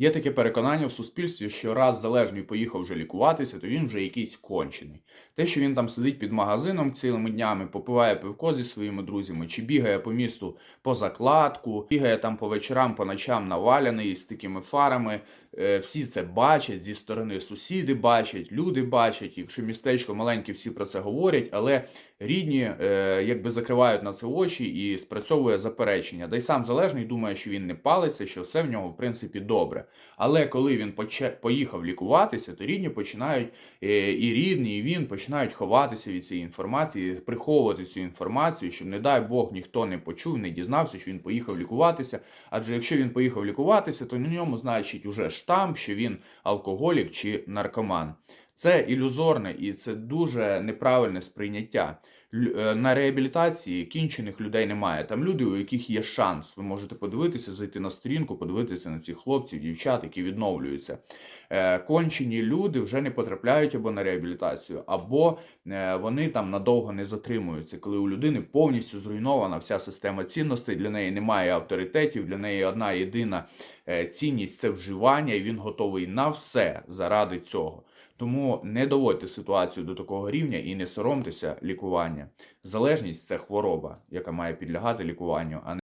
Є таке переконання в суспільстві, що раз залежний поїхав вже лікуватися, то він вже якийсь кончений. Те, що він там сидить під магазином цілими днями, попиває пивко зі своїми друзями, чи бігає по місту по закладку, бігає там по вечорам, по ночам наваляний з такими фарами. Е, Всі це бачать зі сторони сусіди бачать, люди бачать. Якщо містечко маленьке, всі про це говорять, але рідні е, якби закривають на це очі і спрацьовує заперечення. Да й сам залежний думає, що він не палиться, що все в нього в принципі добре. Але коли він поїхав лікуватися, то рідні починають е, і рідні, і він починають ховатися від цієї інформації, приховувати цю інформацію, щоб, не дай Бог, ніхто не почув, не дізнався, що він поїхав лікуватися. Адже якщо він поїхав лікуватися, то на ньому значить уже штамп, що він алкоголік чи наркоман. Це ілюзорне і це дуже неправильне сприйняття. Е, На реабілітації кінчених людей немає. Там люди, у яких є шанс. Ви можете подивитися, зайти на сторінку, подивитися на цих хлопців, дівчат, які відновлюються. Е, Кончені люди вже не потрапляють або на реабілітацію, або е, вони там надовго не затримуються, коли у людини повністю зруйнована вся система цінностей. Для неї немає авторитетів, для неї одна єдина цінність це вживання, і він готовий на все заради цього. Тому не доводьте ситуацію до такого рівня і не соромтеся лікування. Залежність це хвороба, яка має підлягати лікуванню, а не